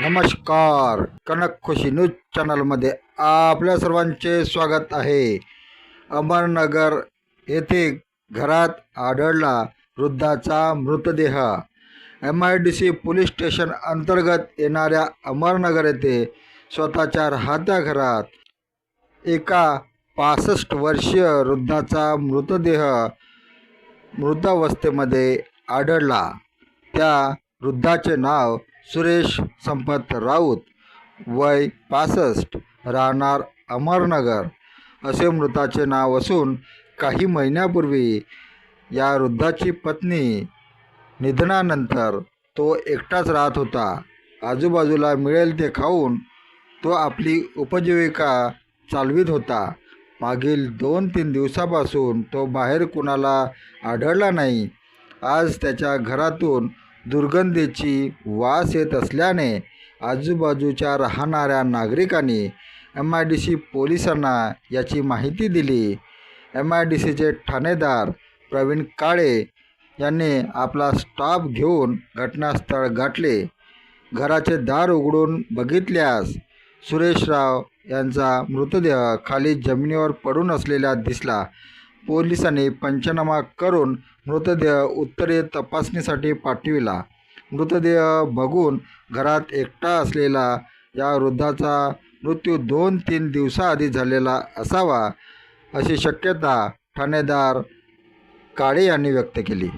नमस्कार. कनक खुशी न्यूज चॅनलमध्ये आपल्या सर्वांचे स्वागत आहे. अमरनगर येथे घरात आढळला वृद्धाचा मृतदेह. M I D C police station अंतर्गत येणाऱ्या अमरनगर येथे स्वतःच्या राहत्या घरात एका पासष्ट वर्षीय वृद्धाचा मृतदेह मृतावस्थेमध्ये आढळला. त्या वृद्धाचे नाव सुरेश संपत राऊत वय पासष्ट राहणार अमरनगर. असे मृताचे नाव असून काही महिन्यापूर्वी या वृद्धाची पत्नी निधनानंतर तो एकटाच राहत होता. आजूबाजूला मिळेल ते खाऊन तो आपली उपजीविका चालवित होता. मागील दोन तीन दिवसापासून तो बाहेर कुणाला आढळला नाही. आज त्याच्या घरातून दुर्गंधीची वास येत असल्याने आजूबाजूच्या राहणाऱ्या नागरिकांनी एम आय डी सी पोलिसांना याची माहिती दिली. एम आय डी सीचे ठाणेदार प्रवीण काळे यांनी आपला स्टाफ घेऊन घटनास्थळ गाठले. घराचे दार उघडून बघितल्यास सुरेशराव यांचा मृतदेह खाली जमिनीवर पडून असलेला दिसला. पोलिसांनी पंचनामा करून मृतदेह उत्तरे तपासणीसाठी पाठविला. मृतदेह बघून घरात एकटा असलेला या वृद्धाचा मृत्यू दोन तीन दिवसाआधी झालेला असावा अशी शक्यता ठाणेदार काळे यांनी व्यक्त केली.